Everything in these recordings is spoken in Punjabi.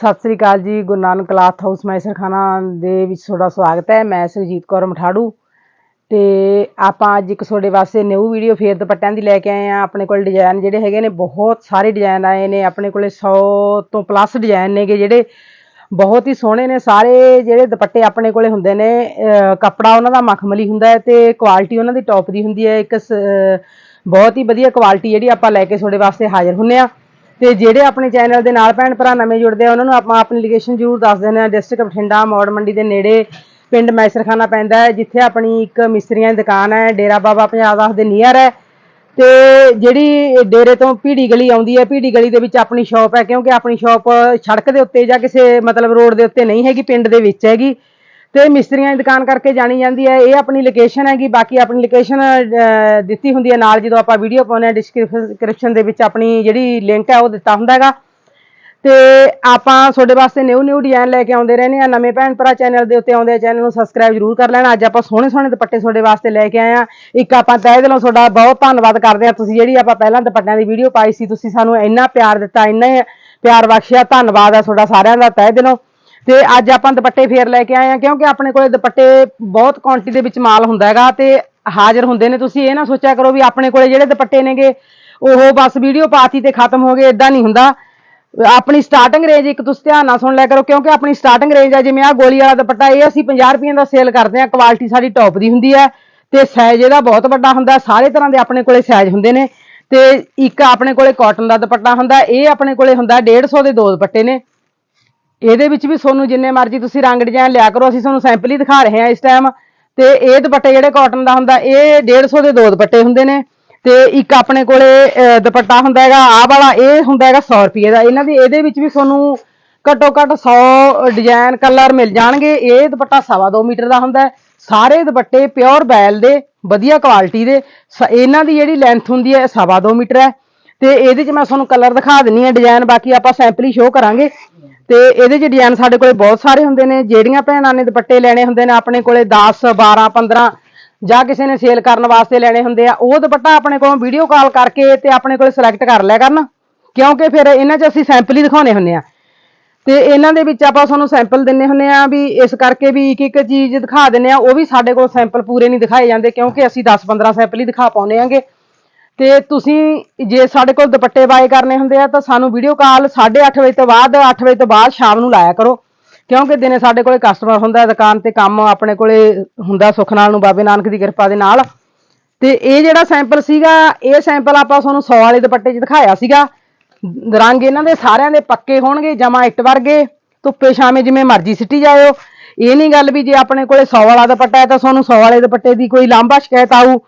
ਸਤਿ ਸ੍ਰੀ ਅਕਾਲ ਜੀ, ਗੁਰੂ ਨਾਨਕ ਕਲਾਥ ਹਾਊਸ ਮੈਸਰਖਾਨਾ ਦੇ ਵਿੱਚ ਤੁਹਾਡਾ ਸਵਾਗਤ ਹੈ। ਮੈਂ ਸੁਰਜੀਤ ਕੌਰ ਮਠਾੜੂ ਤੇ ਆਪਾਂ ਅੱਜ ਇੱਕ ਤੁਹਾਡੇ ਵਾਸਤੇ ਨਿਊ ਵੀਡੀਓ ਫੇਰ ਦੁਪੱਟਿਆਂ ਦੀ ਲੈ ਕੇ ਆਏ ਆ ਆਪਣੇ ਕੋਲ ਡਿਜ਼ਾਈਨ ਜਿਹੜੇ ਹੈਗੇ ਨੇ, ਬਹੁਤ ਸਾਰੇ ਡਿਜ਼ਾਈਨ ਆਏ ਨੇ। ਆਪਣੇ ਕੋਲੇ 100 ਤੋਂ ਪਲੱਸ ਡਿਜ਼ਾਈਨ ਨੇਗੇ ਜਿਹੜੇ ਬਹੁਤ ਹੀ ਸੋਹਣੇ ਨੇ। ਸਾਰੇ ਜਿਹੜੇ ਦੁਪੱਟੇ ਆਪਣੇ ਕੋਲੇ ਹੁੰਦੇ ਨੇ ਕੱਪੜਾ ਉਹਨਾਂ ਦਾ ਮਖਮਲੀ ਹੁੰਦਾ ਹੈ ਤੇ ਕੁਆਲਿਟੀ ਉਹਨਾਂ ਦੀ ਟੌਪ ਦੀ ਹੁੰਦੀ ਹੈ। ਇੱਕ ਸ- ਬਹੁਤ ਹੀ ਵਧੀਆ ਕੁਆਲਿਟੀ ਜਿਹੜੀ ਆਪਾਂ ਲੈ ਕੇ ਤੁਹਾਡੇ ਵਾਸਤੇ ਹਾਜ਼ਰ ਹੁੰਨੇ ਆ ਤੇ ਜਿਹੜੇ ਆਪਣੇ ਚੈਨਲ ਦੇ ਨਾਲ ਭੈਣ ਭਰਾ ਨਵੇਂ ਜੁੜਦੇ ਆ, ਉਹਨਾਂ ਨੂੰ ਆਪਾਂ ਆਪਣੀ ਲੋਕੇਸ਼ਨ ਜ਼ਰੂਰ ਦੱਸ ਦਿੰਦੇ ਆ। ਡਿਸਟ੍ਰਿਕਟ ਬਠਿੰਡਾ, ਮੌੜ ਮੰਡੀ ਦੇ ਨੇੜੇ ਪਿੰਡ ਮੈਸਰਖਾਨਾ ਪੈਂਦਾ ਹੈ, ਜਿੱਥੇ ਆਪਣੀ ਇੱਕ ਮਿਸਤਰੀਆਂ ਦੀ ਦੁਕਾਨ ਹੈ, ਡੇਰਾ ਬਾਬਾ ਪੰਜਾਬ ਦਾਸ ਦੇ ਨੀਅਰ ਹੈ। ਤੇ ਜਿਹੜੀ ਡੇਰੇ ਤੋਂ ਭੀੜੀ ਗਲੀ ਆਉਂਦੀ ਹੈ, ਭੀੜੀ ਗਲੀ ਦੇ ਵਿੱਚ ਆਪਣੀ ਸ਼ਾਪ ਹੈ, ਕਿਉਂਕਿ ਆਪਣੀ ਸ਼ਾਪ ਸੜਕ ਦੇ ਉੱਤੇ ਜਾਂ ਕਿਸੇ ਮਤਲਬ ਰੋਡ ਦੇ ਉੱਤੇ ਨਹੀਂ ਹੈਗੀ, ਪਿੰਡ ਦੇ ਵਿੱਚ ਹੈਗੀ। ਤੇ ਮਿਸਤਰੀਆਂ ਦੀ ਦੁਕਾਨ ਕਰਕੇ ਜਾਣੀ ਜਾਂਦੀ ਹੈ। ਇਹ ਆਪਣੀ ਲੋਕੇਸ਼ਨ ਹੈਗੀ, ਬਾਕੀ ਆਪਣੀ ਲੋਕੇਸ਼ਨ ਦਿੱਤੀ ਹੁੰਦੀ ਹੈ ਨਾਲ, ਜਦੋਂ ਆਪਾਂ ਵੀਡੀਓ ਪਾਉਂਦੇ ਹਾਂ ਡਿਸਕ੍ਰਿਪਸ਼ਨ ਦੇ ਵਿੱਚ ਆਪਣੀ ਜਿਹੜੀ ਲਿੰਕ ਹੈ, ਉਹ ਦਿੱਤਾ ਹੁੰਦਾ ਹੈਗਾ। ਤੇ ਆਪਾਂ ਤੁਹਾਡੇ ਵਾਸਤੇ ਨਿਊ ਨਿਊ ਡਿਜ਼ਾਈਨ ਲੈ ਕੇ ਆਉਂਦੇ ਰਹਿੰਦੇ ਆ ਨਵੇਂ ਭੈਣ ਭਰਾ ਚੈਨਲ ਦੇ ਉੱਤੇ ਆਉਂਦੇ ਆ ਚੈਨਲ ਨੂੰ ਸਬਸਕ੍ਰਾਈਬ ਜ਼ਰੂਰ ਕਰ ਲੈਣਾ। ਅੱਜ ਆਪਾਂ ਸੋਹਣੇ ਸੋਹਣੇ ਦੁਪੱਟੇ ਤੁਹਾਡੇ ਵਾਸਤੇ ਲੈ ਕੇ ਆਏ ਆ ਇੱਕ ਆਪਾਂ ਤਹਿ ਦਿਲੋਂ ਤੁਹਾਡਾ ਬਹੁਤ ਧੰਨਵਾਦ ਕਰਦੇ ਆ ਤੁਸੀਂ ਜਿਹੜੀ ਆਪਾਂ ਪਹਿਲਾਂ ਦੁਪੱਟਿਆਂ ਦੀ ਵੀਡੀਓ ਪਾਈ ਸੀ, ਤੁਸੀਂ ਸਾਨੂੰ ਇੰਨਾ ਪਿਆਰ ਦਿੱਤਾ, ਇੰਨਾ ਪਿਆਰ ਬਖਸ਼ਿਆ। ਧੰਨਵਾਦ ਆ ਤੁਹਾਡਾ ਸਾਰਿਆਂ ਦਾ। ਤਹਿ ਦਿਲੋਂ। ਤੇ ਅੱਜ ਆਪਾਂ ਦੁਪੱਟੇ ਫੇਰ ਲੈ ਕੇ ਆਏ ਆ ਕਿਉਂਕਿ ਆਪਣੇ ਕੋਲੇ ਦੁਪੱਟੇ ਬਹੁਤ ਕੁਆਂਟੀਟੀ ਦੇ ਵਿੱਚ ਮਾਲ ਹੁੰਦਾ ਹੈਗਾ ਤੇ ਹਾਜ਼ਰ ਹੁੰਦੇ ਨੇ। ਤੁਸੀਂ ਇਹ ਨਾ ਸੋਚਿਆ ਕਰੋ ਵੀ ਆਪਣੇ ਕੋਲੇ ਜਿਹੜੇ ਦੁਪੱਟੇ ਨੇਗੇ, ਉਹ ਬਸ ਵੀਡੀਓ ਪਾਤੀ ਤੇ ਖਤਮ ਹੋ ਗਏ ਇਦਾਂ ਨਹੀਂ ਹੁੰਦਾ। ਆਪਣੀ ਸਟਾਰਟਿੰਗ ਰੇਂਜ ਇੱਕ ਤੁਸੀਂ ਧਿਆਨ ਨਾਲ ਸੁਣ ਲਿਆ ਕਰੋ, ਕਿਉਂਕਿ ਆਪਣੀ ਸਟਾਰਟਿੰਗ ਰੇਂਜ ਆ, ਜਿਵੇਂ ਆ ਗੋਲੀ ਵਾਲਾ ਦੁਪੱਟਾ, ਇਹ ਅਸੀਂ 50 ਰੁਪਏ ਦਾ ਸੇਲ ਕਰਦੇ ਆ ਕੁਆਲਿਟੀ ਸਾਡੀ ਟੌਪ ਦੀ ਹੁੰਦੀ ਹੈ। ਤੇ ਸਾਈਜ਼ ਇਹਦਾ ਬਹੁਤ ਵੱਡਾ ਹੁੰਦਾ, ਸਾਰੇ ਤਰ੍ਹਾਂ ਦੇ ਆਪਣੇ ਕੋਲੇ ਸਾਈਜ਼ ਹੁੰਦੇ ਨੇ। ਤੇ ਇੱਕ ਆਪਣੇ ਕੋਲੇ ਕਾਟਨ ਦਾ ਦੁਪੱਟਾ ਹੁੰਦਾ, ਇਹ ਆਪਣੇ ਕੋਲੇ ਹੁੰਦਾ ਹੈ 150 ਦੇ ਦੋ ਦੁਪੱਟੇ ਨੇ। ਇਹਦੇ ਵਿੱਚ ਵੀ ਤੁਹਾਨੂੰ ਜਿੰਨੇ ਮਰਜ਼ੀ ਤੁਸੀਂ ਰੰਗ ਡਿਜ਼ਾਈਨ ਲਿਆ ਕਰੋ, ਅਸੀਂ ਤੁਹਾਨੂੰ ਸੈਂਪਲ ਹੀ ਦਿਖਾ ਰਹੇ ਹਾਂ ਇਸ ਟਾਈਮ ਤੇ ਇਹ ਦੁਪੱਟੇ ਜਿਹੜੇ ਕਾਟਨ ਦਾ ਹੁੰਦਾ, ਇਹ 150 ਦੇ ਦੋ ਦੁਪੱਟੇ ਹੁੰਦੇ ਨੇ। ਤੇ ਇੱਕ ਆਪਣੇ ਕੋਲੇ ਦੁਪੱਟਾ ਹੁੰਦਾ ਹੈਗਾ, ਆਹ ਵਾਲਾ, ਇਹ ਹੁੰਦਾ ਹੈਗਾ 100 ਰੁਪਏ ਦਾ। ਇਹਨਾਂ ਦੀ, ਇਹਦੇ ਵਿੱਚ ਵੀ ਤੁਹਾਨੂੰ ਘੱਟੋ ਘੱਟ 100 ਡਿਜ਼ਾਈਨ ਕਲਰ ਮਿਲ ਜਾਣਗੇ। ਇਹ ਦੁਪੱਟਾ ਸਵਾ ਦੋ ਮੀਟਰ ਦਾ ਹੁੰਦਾ ਸਾਰੇ ਦੁਪੱਟੇ ਪਿਓਰ ਬੈਲ ਦੇ, ਵਧੀਆ ਕੁਆਲਿਟੀ ਦੇ। ਸ- ਇਹਨਾਂ ਦੀ ਜਿਹੜੀ ਲੈਂਥ ਹੁੰਦੀ ਹੈ ਸਵਾ ਦੋ ਮੀਟਰ ਹੈ। ਤੇ ਇਹਦੇ 'ਚ ਮੈਂ ਤੁਹਾਨੂੰ ਕਲਰ ਦਿਖਾ ਦਿੰਨੀ ਆ ਡਿਜ਼ਾਈਨ ਬਾਕੀ ਆਪਾਂ ਸੈਂਪਲ ਹੀ ਸ਼ੋਅ ਕਰਾਂਗੇ। ਤੇ ਇਹਦੇ 'ਚ ਡਿਜ਼ਾਈਨ ਸਾਡੇ ਕੋਲੇ ਬਹੁਤ ਸਾਰੇ ਹੁੰਦੇ ਨੇ, ਜਿਹੜੀਆਂ ਭੈਣਾਂ ਨੇ ਦੁਪੱਟੇ ਲੈਣੇ ਹੁੰਦੇ ਨੇ ਆਪਣੇ ਕੋਲੇ 10 12 15 ਜਾਂ ਕਿਸੇ ਨੇ ਸੇਲ ਕਰਨ ਵਾਸਤੇ ਲੈਣੇ ਹੁੰਦੇ ਆ, ਉਹ ਦੁਪੱਟਾ ਆਪਣੇ ਕੋਲੋਂ ਵੀਡੀਓ ਕਾਲ ਕਰਕੇ ਤੇ ਆਪਣੇ ਕੋਲੇ ਸਿਲੈਕਟ ਕਰ ਲਿਆ ਕਰਨ, ਕਿਉਂਕਿ ਫਿਰ ਇਹਨਾਂ 'ਚ ਅਸੀਂ ਸੈਂਪਲ ਹੀ ਦਿਖਾਉਣੇ ਹੁੰਦੇ ਆ। ਤੇ ਇਹਨਾਂ ਦੇ ਵਿੱਚ ਆਪਾਂ ਤੁਹਾਨੂੰ ਸੈਂਪਲ ਦਿੰਨੇ ਹੁੰਨੇ ਆ ਵੀ ਇਸ ਕਰਕੇ ਵੀ ਇੱਕ ਇੱਕ ਚੀਜ਼ ਦਿਖਾ ਦਿੰਨੇ ਆ, ਉਹ ਵੀ ਸਾਡੇ ਕੋਲ ਸੈਂਪਲ ਪੂਰੇ ਨਹੀਂ ਦਿਖਾਏ ਜਾਂਦੇ, ਕਿਉਂਕਿ ਅਸੀਂ 10 15 ਸੈਂਪਲ ਹੀ ਦਿਖਾ ਪਾਉਨੇ ਆਂਗੇ। ਤੇ ਤੁਸੀਂ ਜੇ ਸਾਡੇ ਕੋਲ ਦੁਪੱਟੇ ਬਾਏ ਕਰਨੇ ਹੁੰਦੇ ਆ, ਤਾਂ ਸਾਨੂੰ ਵੀਡੀਓ ਕਾਲ 8:30 ਵਜੇ ਤੋਂ ਬਾਅਦ 8 ਵਜੇ ਤੋਂ ਬਾਅਦ ਸ਼ਾਮ ਨੂੰ ਲਾਇਆ ਕਰੋ। ਕਿਉਂਕਿ ਦਿਨੇ ਸਾਡੇ ਕੋਲੇ ਕਸਟਮਰ ਹੁੰਦਾ, ਦੁਕਾਨ ਤੇ ਕੰਮ ਆਪਣੇ ਕੋਲੇ ਹੁੰਦਾ ਸੁੱਖ ਨਾਲ ਨੂੰ ਬਾਬੇ ਨਾਨਕ ਦੀ ਕਿਰਪਾ ਦੇ ਨਾਲ। ਤੇ ਇਹ ਜਿਹੜਾ ਸੈਂਪਲ ਸੀਗਾ, ਇਹ ਸੈਂਪਲ ਆਪਾਂ ਤੁਹਾਨੂੰ 100 ਵਾਲੇ ਦੁਪੱਟੇ 'ਚ ਦਿਖਾਇਆ ਸੀਗਾ। ਰੰਗ ਇਹਨਾਂ ਦੇ ਸਾਰਿਆਂ ਦੇ ਪੱਕੇ ਹੋਣਗੇ, ਜਮਾ ਇੱਟ ਵਰਗੇ, ਧੁੱਪੇ ਛਾਵੇਂ ਜਿਵੇਂ ਮਰਜ਼ੀ ਸਿੱਟੀ ਜਾਇਓ। ਇਹ ਨਹੀਂ ਗੱਲ ਵੀ ਜੇ ਆਪਣੇ ਕੋਲੇ 100 ਵਾਲਾ ਦੁਪੱਟਾ ਹੈ, ਤਾਂ ਤੁਹਾਨੂੰ 100 ਵਾਲੇ ਦੁਪੱਟੇ ਦੀ ਕੋਈ ਲਾਂਭਾ ਸ਼ਿਕਾਇਤ ਆਊ।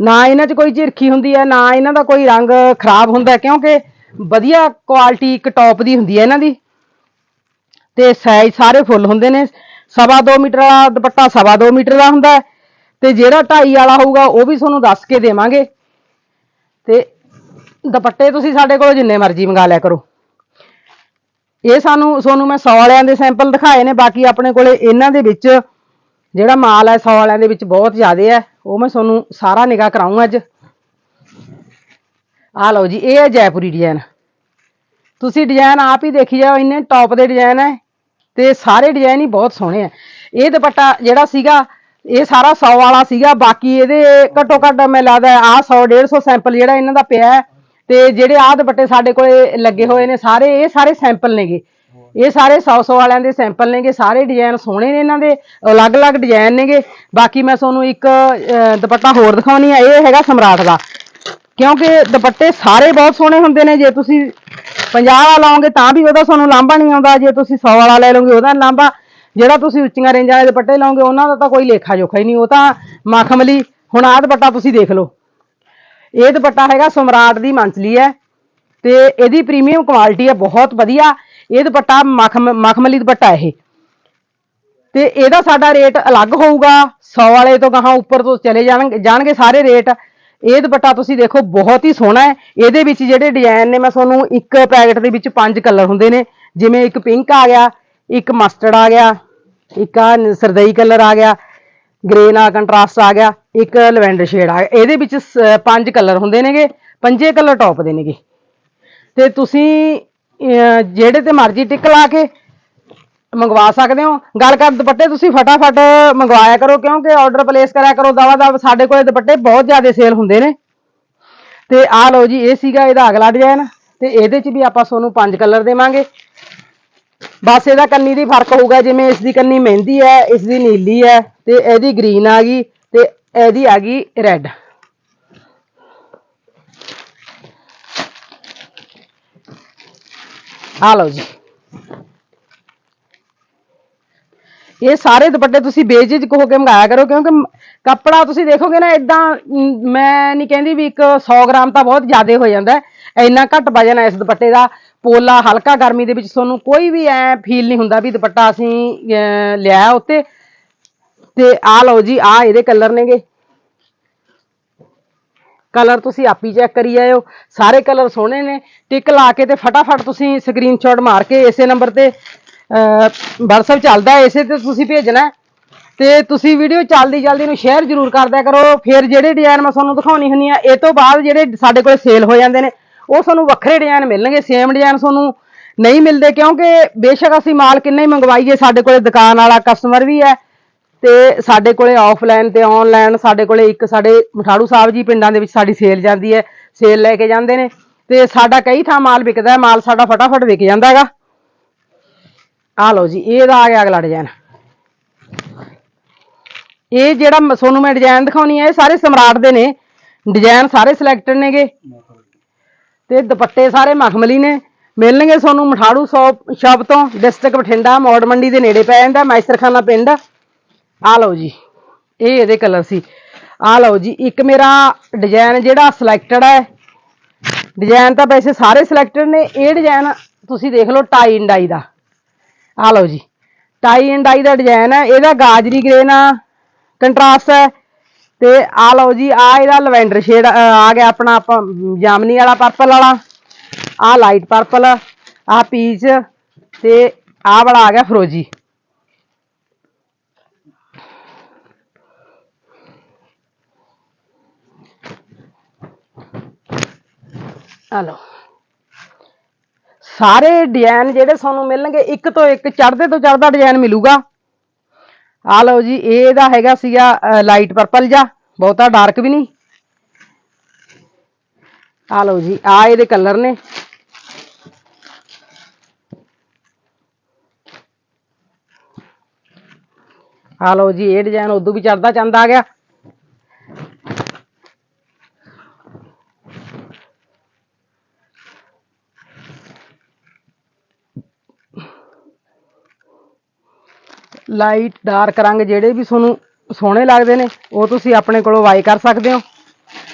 ਨਾ ਇਹਨਾਂ 'ਚ ਕੋਈ ਝਿਰਖੀ ਹੁੰਦੀ ਹੈ ਨਾ ਇਹਨਾਂ ਦਾ ਕੋਈ ਰੰਗ ਖਰਾਬ ਹੁੰਦਾ ਹੈ, ਕਿਉਂਕਿ ਵਧੀਆ ਕੁਆਲਿਟੀ ਇੱਕ ਟੌਪ ਦੀ ਹੁੰਦੀ ਹੈ ਇਹਨਾਂ ਦੀ। ਤੇ ਸਾਈਜ਼ ਸਾਰੇ ਫੁੱਲ ਹੁੰਦੇ ਨੇ। ਸਵਾ ਦੋ ਮੀਟਰ ਵਾਲਾ ਦੁਪੱਟਾ ਸਵਾ ਦੋ ਮੀਟਰ ਦਾ ਹੁੰਦਾ ਹੈ। ਤੇ ਜਿਹੜਾ 2.5 ਵਾਲਾ ਹੋਊਗਾ ਉਹ ਵੀ ਤੁਹਾਨੂੰ ਦੱਸ ਕੇ ਦੇਵਾਂਗੇ। ਤੇ ਦੁਪੱਟੇ ਤੁਸੀਂ ਸਾਡੇ ਕੋਲ ਜਿੰਨੇ ਮਰਜ਼ੀ ਮੰਗਾ ਲਿਆ ਕਰੋ। ਇਹ ਸਾਨੂੰ ਤੁਹਾਨੂੰ ਮੈਂ 100 ਵਾਲਿਆਂ ਦੇ ਸੈਂਪਲ ਦਿਖਾਏ ਨੇ ਬਾਕੀ ਆਪਣੇ ਕੋਲੇ ਇਹਨਾਂ ਦੇ ਵਿੱਚ ਜਿਹੜਾ ਮਾਲ ਹੈ 100 ਵਾਲਿਆਂ ਦੇ ਵਿੱਚ ਬਹੁਤ ਜ਼ਿਆਦਾ ਹੈ। ਉਹ ਮੈਂ ਤੁਹਾਨੂੰ ਸਾਰਾ ਨਿਗਾਹ ਕਰਾਉਂ ਅੱਜ। ਆ ਲਓ ਜੀ, ਇਹ ਹੈ ਜੈਪੁਰੀ ਡਿਜ਼ਾਈਨ ਤੁਸੀਂ ਡਿਜ਼ਾਈਨ ਆਪ ਹੀ ਦੇਖੀ ਜਾਓ, ਇੰਨੇ ਟੌਪ ਦੇ ਡਿਜ਼ਾਈਨ ਹੈ ਤੇ ਸਾਰੇ ਡਿਜ਼ਾਈਨ ਹੀ ਬਹੁਤ ਸੋਹਣੇ ਆ ਇਹ ਦੁਪੱਟਾ ਜਿਹੜਾ ਸੀਗਾ, ਇਹ ਸਾਰਾ 100 ਵਾਲਾ ਸੀਗਾ, ਬਾਕੀ ਇਹਦੇ ਘੱਟੋ ਘੱਟ ਮੈਂ ਲੱਗਦਾ ਆ 100 150 ਸੈਂਪਲ ਜਿਹੜਾ ਇਹਨਾਂ ਦਾ ਪਿਆ ਤੇ ਜਿਹੜੇ ਆਹ ਦੁਪੱਟੇ ਸਾਡੇ ਕੋਲੇ ਲੱਗੇ ਹੋਏ ਨੇ, ਸਾਰੇ, ਇਹ ਸਾਰੇ ਸੈਂਪਲ ਨੇਗੇ। ਇਹ ਸਾਰੇ 100 100 ਵਾਲਿਆਂ ਦੇ ਸੈਂਪਲ ਨੇਗੇ ਸਾਰੇ ਡਿਜ਼ਾਈਨ ਸੋਹਣੇ ਨੇ ਇਹਨਾਂ ਦੇ ਅਲੱਗ-ਅਲੱਗ ਡਿਜ਼ਾਈਨ ਨੇਗੇ। ਬਾਕੀ ਮੈਂ ਤੁਹਾਨੂੰ ਇੱਕ ਅਹ, ਦੁਪੱਟਾ ਹੋਰ ਦਿਖਾਉਣੀ ਆ ਇਹ ਹੈਗਾ ਸਮਰਾਟ ਦਾ। ਕਿਉਂਕਿ ਦੁਪੱਟੇ ਸਾਰੇ ਬਹੁਤ ਸੋਹਣੇ ਹੁੰਦੇ ਨੇ ਜੇ ਤੁਸੀਂ 50 ਵਾਲਾ ਲਾਓਗੇ ਤਾਂ ਵੀ ਉਹਦਾ ਤੁਹਾਨੂੰ ਲਾਂਭਾ ਨਹੀਂ ਆਉਂਦਾ ਜੇ ਤੁਸੀਂ 100 ਵਾਲਾ ਲੈ ਲਓਗੇ ਉਹਦਾ ਲਾਂਭਾ। ਜਿਹੜਾ ਤੁਸੀਂ ਉੱਚੀਆਂ ਰੇਂਜਾਂ ਵਾਲੇ ਦੁਪੱਟੇ ਲਾਓਗੇ ਉਹਨਾਂ ਦਾ ਤਾਂ ਕੋਈ ਲੇਖਾ ਜੋਖਾ ਹੀ ਨਹੀਂ ਉਹ ਤਾਂ ਮਖਮਲੀ। ਹੁਣ ਆਹ ਦੁਪੱਟਾ ਤੁਸੀਂ ਦੇਖ ਲਓ। ਇਹ ਦੁਪੱਟਾ ਹੈਗਾ ਸਮਰਾਟ ਦੀ ਮੰਚਲੀ ਹੈ ਤੇ ਇਹਦੀ ਪ੍ਰੀਮੀਅਮ ਕੁਆਲਿਟੀ ਹੈ ਬਹੁਤ ਵਧੀਆ। ਇਹ ਦੁਪੱਟਾ ਮਖਮ ਮਖਮਲੀ ਦੁਪੱਟਾ ਇਹ। ਤੇ ਇਹਦਾ ਸਾਡਾ ਰੇਟ ਅਲੱਗ ਹੋਊਗਾ। 100 ਵਾਲੇ ਤੋਂ ਗਾਹਾਂ ਉੱਪਰ ਤੋਂ ਚਲੇ ਜਾਣਗੇ ਜਾਣਗੇ ਸਾਰੇ ਰੇਟ। ਇਹ ਦੁਪੱਟਾ ਤੁਸੀਂ ਦੇਖੋ ਬਹੁਤ ਹੀ ਸੋਹਣਾ ਹੈ। ਇਹਦੇ ਵਿੱਚ ਜਿਹੜੇ ਡਿਜ਼ਾਈਨ ਨੇ, ਮੈਂ ਤੁਹਾਨੂੰ ਇੱਕ ਪੈਕਟ ਦੇ ਵਿੱਚ ਪੰਜ ਕਲਰ ਹੁੰਦੇ ਨੇ। ਜਿਵੇਂ ਇੱਕ ਪਿੰਕ ਆ ਗਿਆ, ਇੱਕ ਮਸਟਰਡ ਆ ਗਿਆ, ਇੱਕ ਆ ਸਰਦਈ ਕਲਰ ਆ ਗਿਆ ਗ੍ਰੇ ਨਾਲ ਕੰਟਰਾਸਟ ਆ ਗਿਆ, ਇੱਕ ਲਵੈਂਡਰ ਸ਼ੇਡ ਆ ਗਿਆ। ਇਹਦੇ ਵਿੱਚ ਸ- ਪੰਜ ਕਲਰ ਹੁੰਦੇ ਨੇਗੇ, ਪੰਜੇ ਕਲਰ ਟੌਪ ਦੇ ਨੇਗੇ। ਤੇ ਤੁਸੀਂ ਅਹ ਜਿਹੜੇ ਤੇ ਮਰਜ਼ੀ ਟਿਕ ਲਾ ਕੇ ਮੰਗਵਾ ਸਕਦੇ ਹੋ। ਗੱਲ ਕਰ ਦੁਪੱਟੇ ਤੁਸੀਂ ਫਟਾਫਟ ਮੰਗਵਾਇਆ ਕਰੋ, ਕਿਉਂਕਿ ਆਰਡਰ ਪਲੇਸ ਕਰਿਆ ਕਰੋ ਦਵਾ ਦਵ ਸਾਡੇ ਕੋਲੇ ਦੁਪੱਟੇ ਬਹੁਤ ਜ਼ਿਆਦਾ ਸੇਲ ਹੁੰਦੇ ਨੇ। ਤੇ ਆਹ ਲਓ ਜੀ, ਇਹ ਸੀਗਾ ਇਹਦਾ ਅਗਲਾ ਡਿਜ਼ਾਈਨ ਤੇ ਇਹਦੇ ਚ ਵੀ ਆਪਾਂ ਤੁਹਾਨੂੰ ਪੰਜ ਕਲਰ ਦੇਵਾਂਗੇ। ਬਸ ਇਹਦਾ ਕੰਨੀ ਦੀ ਫ਼ਰਕ ਹੋਊਗਾ, ਜਿਵੇਂ ਇਸ ਦੀ ਕੰਨੀ ਮਹਿੰਦੀ ਹੈ, ਇਸ ਦੀ ਨੀਲੀ ਹੈ, ਤੇ ਇਹਦੀ ਗ੍ਰੀਨ ਆ ਗਈ, ਤੇ ਇਹਦੀ ਆ ਗਈ ਰੈੱਡ ਆ ਲਓ ਜੀ। ਇਹ ਸਾਰੇ ਦੁਪੱਟੇ ਤੁਸੀਂ ਬੇਝਿਜਕ ਹੋ ਕੇ ਮੰਗਾਇਆ ਕਰੋ, ਕਿਉਂਕਿ ਕੱਪੜਾ ਤੁਸੀਂ ਦੇਖੋਗੇ ਨਾ ਇਦਾਂ ਮੈਂ ਨਹੀਂ ਕਹਿੰਦੀ ਵੀ ਇੱਕ 100 ਗ੍ਰਾਮ ਤਾਂ ਬਹੁਤ ਜ਼ਿਆਦਾ ਹੋ ਜਾਂਦਾ ਇੰਨਾ ਘੱਟ ਵਜਨ ਹੈ ਇਸ ਦੁਪੱਟੇ ਦਾ। ਪੋਲਾ ਹਲਕਾ ਗਰਮੀ ਦੇ ਵਿੱਚ ਤੁਹਾਨੂੰ ਕੋਈ ਵੀ ਐ ਫੀਲ ਨਹੀਂ ਹੁੰਦਾ ਵੀ ਦੁਪੱਟਾ ਅਸੀਂ ਲਿਆ ਉੱਤੇ। ਤੇ ਆ ਲਓ ਜੀ ਆ ਇਹਦੇ ਕਲਰ ਨੇਗੇ। ਕਲਰ ਤੁਸੀਂ ਆਪ ਹੀ ਚੈੱਕ ਕਰੀ ਜਾਇਓ ਸਾਰੇ ਕਲਰ ਸੋਹਣੇ ਨੇ। ਟਿਕ ਲਾ ਕੇ ਤੇ ਫਟਾਫਟ ਤੁਸੀਂ ਸਕਰੀਨਸ਼ਾਟ ਮਾਰ ਕੇ ਇਸੇ ਨੰਬਰ ਤੇ WhatsApp ਚੱਲਦਾ ਇਸੇ ਤੇ ਤੁਸੀਂ ਭੇਜਣਾ ਹੈ। ਤੇ ਤੁਸੀਂ ਵੀਡੀਓ ਚੱਲਦੀ ਜਲਦੀ ਨੂੰ ਸ਼ੇਅਰ ਜ਼ਰੂਰ ਕਰਦਿਆ ਕਰੋ। ਫਿਰ ਜਿਹੜੇ ਡਿਜ਼ਾਈਨ ਮੈਂ ਤੁਹਾਨੂੰ ਦਿਖਾਉਣੀ ਹੁੰਦੀ ਆ ਇਹ ਤੋਂ ਬਾਅਦ ਜਿਹੜੇ ਸਾਡੇ ਕੋਲੇ ਸੇਲ ਹੋ ਜਾਂਦੇ ਨੇ, ਉਹ ਤੁਹਾਨੂੰ ਵੱਖਰੇ ਡਿਜ਼ਾਈਨ ਮਿਲਣਗੇ। ਸੇਮ ਡਿਜ਼ਾਈਨ ਤੁਹਾਨੂੰ ਨਹੀਂ ਮਿਲਦੇ ਕਿਉਂਕਿ ਬੇਸ਼ੱਕ ਅਸੀਂ ਮਾਲ ਕਿੰਨੇ ਹੀ ਮੰਗਵਾਈਏ, ਸਾਡੇ ਕੋਲੇ ਦੁਕਾਨ ਵਾਲਾ ਕਸਟਮਰ ਵੀ ਹੈ। ਤੇ ਸਾਡੇ ਕੋਲੇ ਆਫਲਾਈਨ ਤੇ ਆਨਲਾਈਨ ਸਾਡੇ ਕੋਲੇ ਇੱਕ ਸਾਡੇ ਮਠਾੜੂ ਸਾਹਿਬ ਜੀ ਪਿੰਡਾਂ ਦੇ ਵਿੱਚ ਸਾਡੀ ਸੇਲ ਜਾਂਦੀ ਹੈ ਸੇਲ ਲੈ ਕੇ ਜਾਂਦੇ ਨੇ ਤੇ ਸਾਡਾ ਕਈ ਥਾਂ ਮਾਲ ਵਿਕਦਾ ਹੈ, ਮਾਲ ਸਾਡਾ ਫਟਾਫਟ ਵਿਕ ਜਾਂਦਾ ਹੈਗਾ। ਆ ਲਓ ਜੀ, ਇਹਦਾ ਆ ਗਿਆ ਅਗਲਾ ਡਿਜ਼ਾਈਨ ਇਹ ਜਿਹੜਾ ਤੁਹਾਨੂੰ ਮੈਂ ਡਿਜ਼ਾਈਨ ਦਿਖਾਉਣੀ ਹੈ, ਇਹ ਸਾਰੇ ਸਮਰਾਟ ਦੇ ਨੇ। ਡਿਜ਼ਾਈਨ ਸਾਰੇ ਸਿਲੈਕਟਡ ਨੇਗੇ। ਤੇ ਦੁਪੱਟੇ ਸਾਰੇ ਮਖਮਲੀ ਨੇ। ਮਿਲਣਗੇ ਤੁਹਾਨੂੰ ਮਠਾੜੂ ਸ਼ਾਪ ਸ਼ਾਪ ਤੋਂ ਡਿਸਟ੍ਰਿਕਟ ਬਠਿੰਡਾ, ਮੋੜ ਮੰਡੀ ਦੇ ਨੇੜੇ ਪੈ ਜਾਂਦਾ, ਮੈਸਰਖਾਨਾ ਪਿੰਡ। ਆ ਲਓ ਜੀ, ਇਹ ਇਹਦੇ ਕਲਰ ਸੀ। ਆ ਲਓ ਜੀ, ਇੱਕ ਮੇਰਾ ਡਿਜ਼ਾਈਨ ਜਿਹੜਾ ਸਿਲੈਕਟਡ ਹੈ ਡਿਜ਼ਾਈਨ ਤਾਂ ਵੈਸੇ ਸਾਰੇ ਸਿਲੈਕਟਡ ਨੇ, ਇਹ ਡਿਜ਼ਾਈਨ ਤੁਸੀਂ ਦੇਖ ਲਓ ਟਾਈ ਐਂਡ ਡਾਈ ਦਾ। ਆ ਲਓ ਜੀ ਟਾਈ ਐਂਡ ਡਾਈ ਦਾ ਡਿਜ਼ਾਈਨ ਹੈ, ਇਹਦਾ ਗਾਜਰੀ ਗ੍ਰੇ ਨਾਲ ਕੰਟਰਾਸਟ ਹੈ, ਤੇ ਆ ਲਓ ਜੀ, ਆ ਇਹਦਾ ਲਵੈਂਡਰ ਸ਼ੇਡ ਆ ਗਿਆ ਆਪਣਾ ਆਪਾਂ ਜਾਮਨੀ ਵਾਲਾ ਪਰਪਲ ਵਾਲਾ, ਆ ਲਾਈਟ ਪਰਪਲ ਆ ਪੀਚ ਤੇ ਆ ਵਾਲਾ ਆ ਗਿਆ ਫਰੋਜੀ। ਆ ਲਓ। ਸਾਰੇ ਡਿਜ਼ਾਈਨ ਜਿਹੜੇ ਤੁਹਾਨੂੰ ਮਿਲਣਗੇ, ਇੱਕ ਤੋਂ ਇੱਕ ਚੜ੍ਹਦੇ ਤੋਂ ਚੜ੍ਹਦਾ ਡਿਜ਼ਾਈਨ ਮਿਲੂਗਾ। ਆ ਲਓ ਜੀ ਇਹ ਇਹਦਾ ਹੈਗਾ ਸੀਗਾ ਲਾਈਟ ਪਰਪਲ ਜਾਂ ਬਹੁਤਾ ਡਾਰਕ ਵੀ ਨਹੀਂ। ਆ ਲਓ ਜੀ, ਆ ਇਹਦੇ ਕਲਰ ਨੇ। ਆ ਲਓ ਜੀ, ਇਹ ਡਿਜ਼ਾਈਨ ਉਦੋਂ ਵੀ ਚੜਦਾ ਚੰਦਾ ਆ ਗਿਆ। ਲਾਈਟ ਡਾਰਕ ਰੰਗ ਜਿਹੜੇ ਵੀ ਤੁਹਾਨੂੰ ਸੋਹਣੇ ਲੱਗਦੇ ਨੇ, ਉਹ ਤੁਸੀਂ ਆਪਣੇ ਕੋਲੋਂ ਬਾਈ ਕਰ ਸਕਦੇ ਹੋ।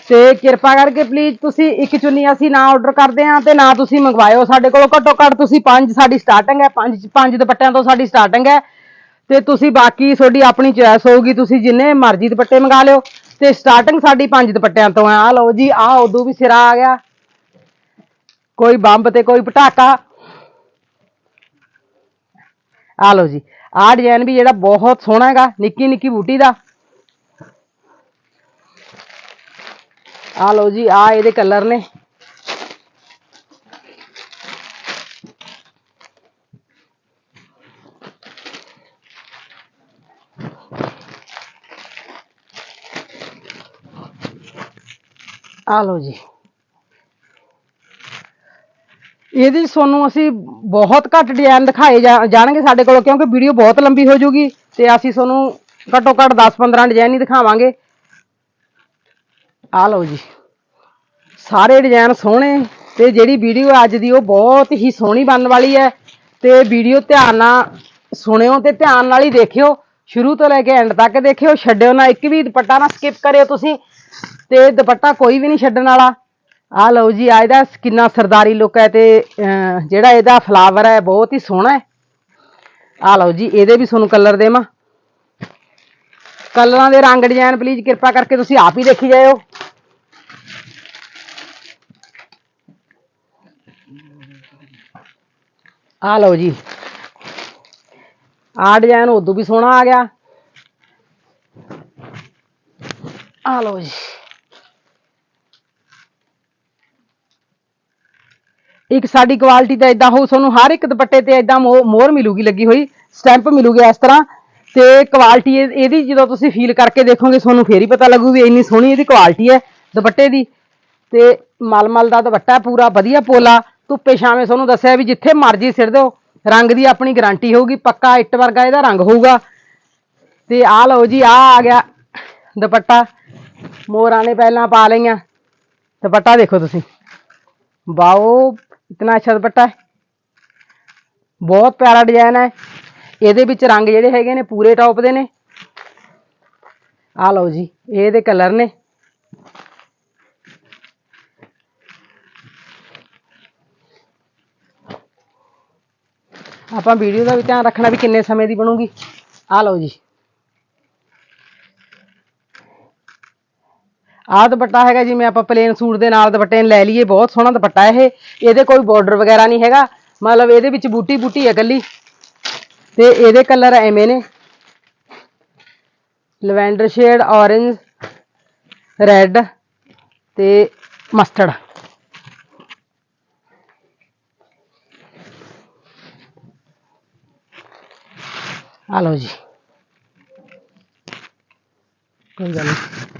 ਤੇ ਕਿਰਪਾ ਕਰਕੇ ਪਲੀਜ਼ ਤੁਸੀਂ ਇੱਕ ਚੁੰਨੀ ਅਸੀਂ ਨਾ ਆਰਡਰ ਕਰਦੇ ਹਾਂ ਤੇ ਨਾ ਤੁਸੀਂ ਮੰਗਵਾਇਓ। ਸਾਡੇ ਕੋਲੋਂ ਘੱਟੋ ਘੱਟ ਤੁਸੀਂ ਪੰਜ ਸਾਡੀ ਸਟਾਰਟਿੰਗ ਹੈ, ਪੰਜ ਪੰਜ ਦੁਪੱਟਿਆਂ ਤੋਂ ਸਾਡੀ ਸਟਾਰਟਿੰਗ ਹੈ। ਤੇ ਤੁਸੀਂ ਬਾਕੀ ਤੁਹਾਡੀ ਆਪਣੀ ਚੋਇਸ ਹੋਊਗੀ, ਤੁਸੀਂ ਜਿੰਨੇ ਮਰਜ਼ੀ ਦੁਪੱਟੇ ਮੰਗਾ ਲਿਓ। ਤੇ ਸਟਾਰਟਿੰਗ ਸਾਡੀ ਪੰਜ ਦੁਪੱਟਿਆਂ ਤੋਂ ਹੈ। ਆ ਲਓ ਜੀ ਆ ਉਦੋਂ ਵੀ ਸਿਰਾ ਆ ਗਿਆ। ਕੋਈ ਬੰਬ ਤੇ ਕੋਈ ਪਟਾਕਾ। ਆ ਲਓ ਜੀ ਆਹ ਡਿਜ਼ਾਈਨ ਵੀ ਜਿਹੜਾ ਬਹੁਤ ਸੋਹਣਾ ਹੈਗਾ, ਨਿੱਕੀ ਨਿੱਕੀ ਬੂਟੀ ਦਾ। ਆ ਲਓ ਜੀ ਆ ਇਹਦੇ ਕਲਰ ਨੇ। ਆ ਲਓ ਜੀ। ਇਹਦੀ ਤੁਹਾਨੂੰ ਅਸੀਂ ਬਹੁਤ ਘੱਟ ਡਿਜ਼ਾਈਨ ਦਿਖਾਏ ਜਾ- ਜਾਣਗੇ ਸਾਡੇ ਕੋਲੋਂ, ਕਿਉਂਕਿ ਵੀਡੀਓ ਬਹੁਤ ਲੰਬੀ ਹੋ ਜਾਊਗੀ ਤੇ ਅਸੀਂ ਤੁਹਾਨੂੰ ਘੱਟੋ ਘੱਟ 10-15 ਡਿਜ਼ਾਈਨ ਹੀ ਦਿਖਾਵਾਂਗੇ। ਆ ਲਓ ਜੀ। ਸਾਰੇ ਡਿਜ਼ਾਈਨ ਸੋਹਣੇ ਤੇ ਜਿਹੜੀ ਵੀਡੀਓ ਅੱਜ ਦੀ ਉਹ ਬਹੁਤ ਹੀ ਸੋਹਣੀ ਬਣਨ ਵਾਲੀ ਹੈ ਤੇ ਵੀਡੀਓ ਧਿਆਨ ਨਾਲ ਸੁਣਿਓ ਤੇ ਧਿਆਨ ਨਾਲ ਹੀ ਦੇਖਿਓ। ਸ਼ੁਰੂ ਤੋਂ ਲੈ ਕੇ ਐਂਡ ਤੱਕ ਦੇਖਿਓ। ਛੱਡਿਓ ਨਾ ਇੱਕ ਵੀ ਦੁਪੱਟਾ ਨਾ ਸਕਿਪ ਕਰਿਓ ਤੁਸੀਂ ਤੇ ਦੁਪੱਟਾ ਕੋਈ ਵੀ ਨਹੀਂ ਛੱਡਣ ਵਾਲਾ। ਆ ਲਓ ਜੀ ਆ ਇਹਦਾ ਕਿੰਨਾ ਸਰਦਾਰੀ ਲੁੱਕ ਹੈ ਤੇ ਜਿਹੜਾ ਇਹਦਾ ਫਲਾਵਰ ਹੈ, ਬਹੁਤ ਹੀ ਸੋਹਣਾ ਹੈ। ਆ ਲਓ ਜੀ, ਇਹਦੇ ਵੀ ਤੁਹਾਨੂੰ ਕਲਰ ਦੇਵਾਂ। ਕਲਰਾਂ ਦੇ ਰੰਗ ਡਿਜ਼ਾਈਨ ਪਲੀਜ਼ ਕਿਰਪਾ ਕਰਕੇ ਤੁਸੀਂ ਆਪ ਹੀ ਦੇਖੀ ਜਾਇਓ। ਆ ਲਓ ਜੀ ਆ ਡਿਜ਼ਾਈਨ ਉਦੋਂ ਵੀ ਸੋਹਣਾ ਆ ਗਿਆ। ਆ ਲਓ ਜੀ। ਇੱਕ ਸਾਡੀ ਕੁਆਲਿਟੀ ਤਾਂ ਇਦਾਂ ਹੋਊ, ਤੁਹਾਨੂੰ ਹਰ ਇੱਕ ਦੁਪੱਟੇ ਤੇ ਇਦਾਂ ਮੋਹਰ ਮਿਲੂਗੀ, ਲੱਗੀ ਹੋਈ ਸਟੈਂਪ ਮਿਲੂਗਾ ਇਸ ਤਰ੍ਹਾਂ। ਤੇ ਕੁਆਲਿਟੀ ਇਹਦੀ ਜਦੋਂ ਤੁਸੀਂ ਫੀਲ ਕਰਕੇ ਦੇਖੋਗੇ, ਤੁਹਾਨੂੰ ਫੇਰ ਹੀ ਪਤਾ ਲੱਗੂ ਵੀ ਇੰਨੀ ਸੋਹਣੀ ਇਹਦੀ ਕੁਆਲਿਟੀ ਹੈ ਦੁਪੱਟੇ ਦੀ। ਤੇ ਮਲਮਲ ਦਾ ਦੁਪੱਟਾ ਪੂਰਾ ਵਧੀਆ ਪੋਲਾ, ਧੁੱਪੇ ਛਾਵੇਂ ਤੁਹਾਨੂੰ ਦੱਸਿਆ ਵੀ ਜਿੱਥੇ ਮਰਜ਼ੀ ਸਿਰ ਦਿਓ, ਰੰਗ ਦੀ ਆਪਣੀ ਗਾਰੰਟੀ ਹੋਊਗੀ, ਪੱਕਾ ਇੱਟ ਵਰਗਾ ਇਹਦਾ ਰੰਗ ਹੋਊਗਾ। ਤੇ ਆਹ ਲਓ ਜੀ ਆਹ ਆ ਗਿਆ ਦੁਪੱਟਾ। ਮੋਰਾਂ ਨੇ ਪਹਿਲਾਂ ਪਾ ਲਈਆਂ। ਦੁਪੱਟਾ ਦੇਖੋ ਤੁਸੀਂ। ਵਾਓ ਇਤਨਾ ਅੱਛਾ ਦੁਪੱਟਾ ਹੈ ਬਹੁਤ ਪਿਆਰਾ ਡਿਜ਼ਾਈਨ ਹੈ ਇਹਦੇ ਵਿੱਚ ਰੰਗ ਜਿਹੜੇ ਹੈਗੇ ਨੇ ਪੂਰੇ ਟੌਪ ਦੇ ਨੇ ਆਹ ਲਓ ਜੀ ਇਹ ਇਹਦੇ ਕਲਰ ਨੇ ਆਪਾਂ ਵੀਡੀਓ ਦਾ ਵੀ ਧਿਆਨ ਰੱਖਣਾ ਵੀ ਕਿੰਨੇ ਸਮੇਂ ਦੀ ਬਣੂਗੀ ਆਹ ਲਓ ਜੀ ਆਹ ਦੁਪੱਟਾ ਹੈਗਾ ਜਿਵੇਂ ਆਪਾਂ ਪਲੇਨ ਸੂਟ ਦੇ ਨਾਲ ਦੁਪੱਟੇ ਨੂੰ ਲੈ ਲਈਏ, ਬਹੁਤ ਸੋਹਣਾ ਦੁਪੱਟਾ ਇਹ। ਇਹਦੇ ਕੋਈ ਬਾਰਡਰ ਵਗੈਰਾ ਨਹੀਂ ਹੈਗਾ। ਮਤਲਬ ਇਹਦੇ ਵਿੱਚ ਬੂਟੀ ਬੂਟੀ ਹੈ ਇਕੱਲੀ। ਤੇ ਇਹਦੇ ਕਲਰ ਐਵੇਂ ਨੇ। ਲਵੈਂਡਰ ਸ਼ੇਡ ਔਰੇਂਜ ਰੈੱਡ ਤੇ ਮਸਟਰਡ ਆ ਲਓ ਜੀ। ਕੋਈ ਗੱਲ ਨਹੀਂ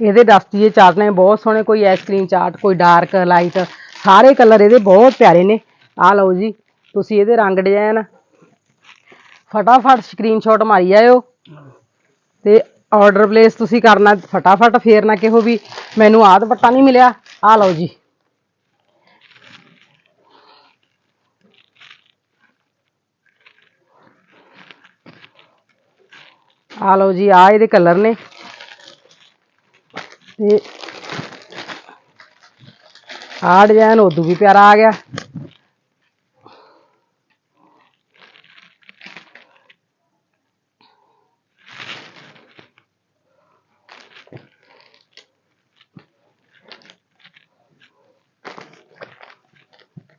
ਇਹਦੇ ਦਸਤੀਏ ਚਾਰਟ ਨੇ, ਬਹੁਤ ਸੋਹਣੇ, ਕੋਈ ਆਈਸਕ੍ਰੀਮ ਚਾਰਟ ਕੋਈ ਡਾਰਕ ਲਾਈਟ ਸਾਰੇ ਕਲਰ ਇਹਦੇ ਬਹੁਤ ਪਿਆਰੇ ਨੇ। ਆ ਲਓ ਜੀ, ਤੁਸੀਂ ਇਹਦੇ ਰੰਗ ਡਿਜ਼ਾਈਨ ਫਟਾਫਟ ਸਕਰੀਨਸ਼ਾਟ ਮਾਰੀ ਆਇਓ। ਤੇ ਆਰਡਰ ਪਲੇਸ ਤੁਸੀਂ ਕਰਨਾ, ਫਟਾਫਟ ਫੇਰ ਨਾ ਕਿਹੋ ਵੀ, ਮੈਨੂੰ ਆਹ ਦੁਪੱਟਾ ਨਹੀਂ ਮਿਲਿਆ। ਆ ਲਓ ਜੀ। ਆ ਲਓ ਜੀ ਆ ਇਹਦੇ ਕਲਰ ਨੇ। ਤੇ ਆਹ ਡਿਜ਼ਾਈਨ ਉਦੋਂ ਵੀ ਪਿਆਰਾ ਆ ਗਿਆ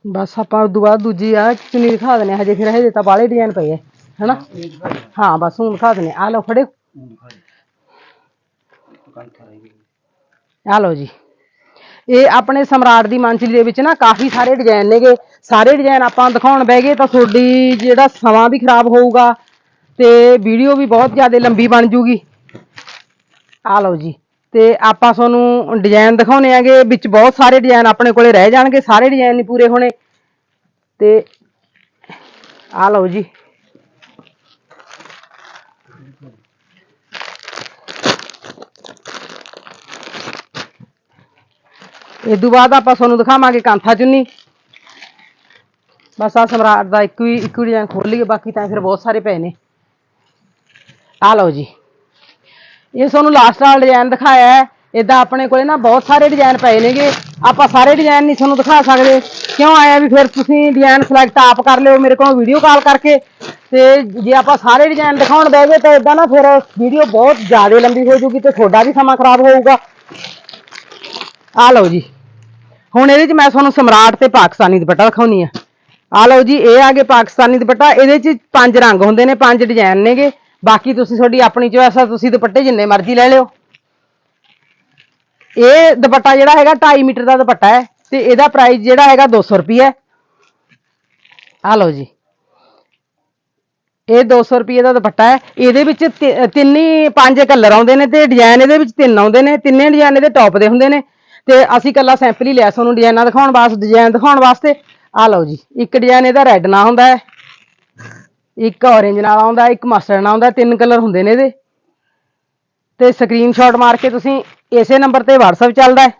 ਬਸ ਆਪਾਂ ਉਦੋਂ ਬਾਅਦ ਦੂਜੀ ਆ ਚੁੰਨੀ ਦਿਖਾ ਦਿੰਦੇ ਹਾਂ ਹਜੇ ਫਿਰ ਹਜੇ ਤਾਂ ਬਾਹਲੇ ਡਿਜ਼ਾਈਨ ਪਏ ਆ ਹਨਾ ਹਾਂ ਬਸ ਹੁਣ ਦਿਖਾ ਦਿੰਦੇ ਆ ਲਓ ਫੜਿਓ ਆ ਲਓ ਜੀ। ਇਹ ਆਪਣੇ ਸਮਰਾਟ ਦੀ ਮੰਚਲੀ ਦੇ ਵਿੱਚ ਨਾ ਕਾਫੀ ਸਾਰੇ ਡਿਜ਼ਾਈਨ ਨੇਗੇ। ਸਾਰੇ ਡਿਜ਼ਾਈਨ ਆਪਾਂ ਦਿਖਾਉਣ ਬਹਿ ਗਏ ਤਾਂ ਤੁਹਾਡੀ ਜਿਹੜਾ ਸਮਾਂ ਵੀ ਖਰਾਬ ਹੋਊਗਾ ਤੇ ਵੀਡੀਓ ਵੀ ਬਹੁਤ ਜ਼ਿਆਦਾ ਲੰਬੀ ਬਣ ਜੂਗੀ। ਆ ਲਓ ਜੀ। ਤੇ ਆਪਾਂ ਤੁਹਾਨੂੰ ਡਿਜ਼ਾਈਨ ਦਿਖਾਉਣੇ ਆਗੇ। ਵਿੱਚ ਬਹੁਤ ਸਾਰੇ ਡਿਜ਼ਾਈਨ ਆਪਣੇ ਕੋਲੇ ਰਹਿ ਜਾਣਗੇ। ਸਾਰੇ ਡਿਜ਼ਾਈਨ ਨਹੀਂ ਪੂਰੇ ਹੋਣੇ। ਤੇ ਆ ਲਓ ਜੀ। ਇਸ ਤੋਂ ਬਾਅਦ ਆਪਾਂ ਤੁਹਾਨੂੰ ਦਿਖਾਵਾਂਗੇ ਕਾਂਥਾ ਚੁੰਨੀ। ਬਸ ਆ ਸਮਰਾਟ ਦਾ ਇੱਕ ਹੀ ਇੱਕ ਹੀ ਡਿਜ਼ਾਈਨ ਖੋਲ ਲਈਏ, ਬਾਕੀ ਤਾਂ ਫਿਰ ਬਹੁਤ ਸਾਰੇ ਪਏ ਨੇ। ਆ ਲਓ ਜੀ। ਇਹ ਤੁਹਾਨੂੰ ਲਾਸਟ ਵਾਲਾ ਡਿਜ਼ਾਈਨ ਦਿਖਾਇਆ ਹੈ। ਇਦਾਂ ਆਪਣੇ ਕੋਲੇ ਨਾ ਬਹੁਤ ਸਾਰੇ ਡਿਜ਼ਾਈਨ ਪਏ ਨੇਗੇ। ਆਪਾਂ ਸਾਰੇ ਡਿਜ਼ਾਈਨ ਨਹੀਂ ਤੁਹਾਨੂੰ ਦਿਖਾ ਸਕਦੇ। ਕਿਉਂ ਆਇਆ ਵੀ ਫਿਰ ਤੁਸੀਂ ਡਿਜ਼ਾਈਨ ਸਿਲੈਕਟ ਆਪ ਕਰ ਲਿਓ, ਮੇਰੇ ਕੋਲ ਵੀਡੀਓ ਕਾਲ ਕਰਕੇ। ਤੇ ਜੇ ਆਪਾਂ ਸਾਰੇ ਡਿਜ਼ਾਈਨ ਦਿਖਾਉਣ ਬਹਿ ਗਏ ਤਾਂ ਇਦਾਂ ਨਾ ਫਿਰ ਵੀਡੀਓ ਬਹੁਤ ਜ਼ਿਆਦਾ ਲੰਬੀ ਹੋ ਜਾਊਗੀ ਤੇ ਤੁਹਾਡਾ ਵੀ ਸਮਾਂ ਖਰਾਬ ਹੋਊਗਾ। ਆ ਲਓ ਜੀ। ਹੁਣ ਇਹਦੇ ਚ ਮੈਂ ਤੁਹਾਨੂੰ ਸਮਰਾਟ ਤੇ ਪਾਕਿਸਤਾਨੀ ਦੁਪੱਟਾ ਦਿਖਾਉਣੀ ਆ। ਆ ਲਓ ਜੀ, ਇਹ ਆ ਗਏ ਪਾਕਿਸਤਾਨੀ ਦੁਪੱਟਾ। ਇਹਦੇ ਚ ਪੰਜ ਰੰਗ ਹੁੰਦੇ ਨੇ, ਪੰਜ ਡਿਜ਼ਾਈਨ ਨੇਗੇ। ਬਾਕੀ ਤੁਸੀਂ ਤੁਹਾਡੀ ਆਪਣੀ ਚੋਇਸ ਆ, ਤੁਸੀਂ ਦੁਪੱਟੇ ਜਿੰਨੇ ਮਰਜ਼ੀ ਲੈ ਲਿਓ। ਇਹ ਦੁਪੱਟਾ ਜਿਹੜਾ ਹੈਗਾ 2.5 ਮੀਟਰ ਦਾ ਦੁਪੱਟਾ ਹੈ ਤੇ ਇਹਦਾ ਪ੍ਰਾਈਸ ਜਿਹੜਾ ਹੈਗਾ 200 ਰੁਪਏ ਹੈ ਆ ਲਓ ਜੀ। ਇਹ 200 ਰੁਪਏ ਦਾ ਦੁਪੱਟਾ ਹੈ। ਇਹਦੇ ਵਿੱਚ ਤਿ- ਤਿੰਨ ਹੀ ਪੰਜ ਕਲਰ ਆਉਂਦੇ ਨੇ ਤੇ ਡਿਜ਼ਾਈਨ ਇਹਦੇ ਵਿੱਚ ਤਿੰਨ ਆਉਂਦੇ ਨੇ। ਤਿੰਨੇ ਡਿਜ਼ਾਈਨ ਇਹਦੇ ਟੌਪ ਦੇ ਹੁੰਦੇ ਨੇ। ਤੇ ਅਸੀਂ ਕੱਲਾ ਸੈਂਪਲ ਹੀ ਲਿਆ ਤੁਹਾਨੂੰ ਡਿਜ਼ਾਈਨਾਂ ਦਿਖਾਉਣ ਵਾਸਤੇ ਡਿਜ਼ਾਈਨ ਦਿਖਾਉਣ ਵਾਸਤੇ। ਆ ਲਓ ਜੀ, ਇੱਕ ਡਿਜ਼ਾਈਨ ਇਹਦਾ ਰੈੱਡ ਨਾਲ ਹੁੰਦਾ ਹੈ, ਇੱਕ ਔਰੇਂਜ ਨਾਲ ਆਉਂਦਾ, ਇੱਕ ਮਸਟਰਡ ਨਾਲ ਆਉਂਦਾ, ਤਿੰਨ ਕਲਰ ਹੁੰਦੇ ਨੇ ਇਹਦੇ। ਤੇ ਸਕਰੀਨਸ਼ਾਟ ਮਾਰ ਕੇ ਤੁਸੀਂ ਇਸੇ ਨੰਬਰ ਤੇ WhatsApp ਚੱਲਦਾ ਹੈ।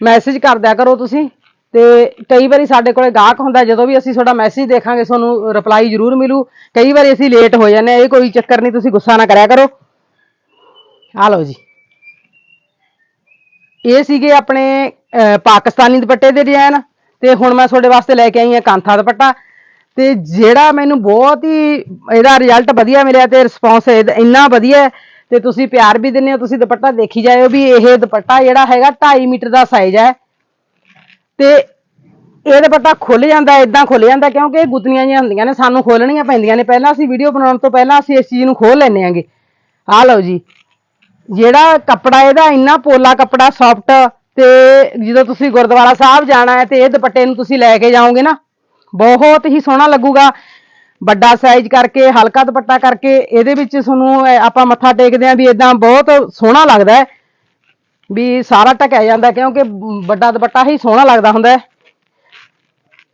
ਮੈਸੇਜ ਕਰ ਦਿਆ ਕਰੋ ਤੁਸੀਂ, ਤੇ ਕਈ ਵਾਰੀ ਸਾਡੇ ਕੋਲੇ ਗਾਹਕ ਹੁੰਦਾ, ਜਦੋਂ ਵੀ ਅਸੀਂ ਤੁਹਾਡਾ ਮੈਸੇਜ ਦੇਖਾਂਗੇ, ਤੁਹਾਨੂੰ ਰਿਪਲਾਈ ਜ਼ਰੂਰ ਮਿਲੂ। ਕਈ ਵਾਰੀ ਅਸੀਂ ਲੇਟ ਹੋ ਜਾਂਦੇ ਹਾਂ, ਇਹ ਕੋਈ ਚੱਕਰ ਨਹੀਂ, ਤੁਸੀਂ ਗੁੱਸਾ ਨਾ ਕਰਿਆ ਕਰੋ। ਆ ਲਓ ਜੀ। ਇਹ ਸੀਗੇ ਆਪਣੇ ਪਾਕਿਸਤਾਨੀ ਦੁਪੱਟੇ ਦੇ ਡਿਜ਼ਾਈਨ ਤੇ ਹੁਣ ਮੈਂ ਤੁਹਾਡੇ ਵਾਸਤੇ ਲੈ ਕੇ ਆਈ ਹਾਂ ਕਾਂਥਾ ਦੁਪੱਟਾ। ਤੇ ਜਿਹੜਾ ਮੈਨੂੰ ਬਹੁਤ ਹੀ ਇਹਦਾ ਰਿਜ਼ਲਟ ਵਧੀਆ ਮਿਲਿਆ ਤੇ ਰਿਸਪੌਂਸ ਇੰਨਾ ਵਧੀਆ ਹੈ ਤੇ ਤੁਸੀਂ ਪਿਆਰ ਵੀ ਦਿੰਦੇ ਹੋ, ਤੁਸੀਂ ਦੁਪੱਟਾ ਦੇਖੀ ਜਾਇਓ ਵੀ ਇਹ ਦੁਪੱਟਾ ਜਿਹੜਾ ਹੈਗਾ 2.5 ਮੀਟਰ ਦਾ ਸਾਈਜ਼ ਹੈ। ਤੇ ਇਹ ਦੁਪੱਟਾ ਖੁੱਲ ਜਾਂਦਾ ਇਦਾਂ ਖੁੱਲ ਜਾਂਦਾ ਕਿਉਂਕਿ ਇਹ ਗੁੱਤਨੀਆਂ ਜਿਹੀਆਂ ਹੁੰਦੀਆਂ ਨੇ, ਸਾਨੂੰ ਖੋਲਣੀਆਂ ਪੈਂਦੀਆਂ ਨੇ। ਪਹਿਲਾਂ ਅਸੀਂ ਵੀਡੀਓ ਬਣਾਉਣ ਤੋਂ ਪਹਿਲਾਂ ਅਸੀਂ ਇਸ ਚੀਜ਼ ਨੂੰ ਖੋਲ ਲੈਂਦੇ ਆਂਗੇ ਆਹ ਲਓ ਜੀ। ਜਿਹੜਾ ਕੱਪੜਾ ਇਹਦਾ ਇੰਨਾ ਪੋਲਾ ਕੱਪੜਾ ਸੌਫਟ ਤੇ ਜਦੋਂ ਤੁਸੀਂ ਗੁਰਦੁਆਰਾ ਸਾਹਿਬ ਜਾਣਾ ਹੈ ਤੇ ਇਹ ਦੁਪੱਟੇ ਨੂੰ ਤੁਸੀਂ ਲੈ ਕੇ ਜਾਓਗੇ ਨਾ, ਬਹੁਤ ਹੀ ਸੋਹਣਾ ਲੱਗੂਗਾ। ਵੱਡਾ ਸਾਈਜ਼ ਕਰਕੇ, ਹਲਕਾ ਦੁਪੱਟਾ ਕਰਕੇ, ਇਹਦੇ ਵਿੱਚ ਤੁਹਾਨੂੰ ਆਪਾਂ ਮੱਥਾ ਟੇਕਦੇ ਆਂ ਵੀ ਇਦਾਂ ਬਹੁਤ ਸੋਹਣਾ ਲੱਗਦਾ ਹੈ। ਵੀ ਸਾਰਾ ਢਕਿਆ ਜਾਂਦਾ ਕਿਉਂਕਿ ਵੱਡਾ ਦੁਪੱਟਾ ਹੀ ਸੋਹਣਾ ਲੱਗਦਾ ਹੁੰਦਾ ਹੈ।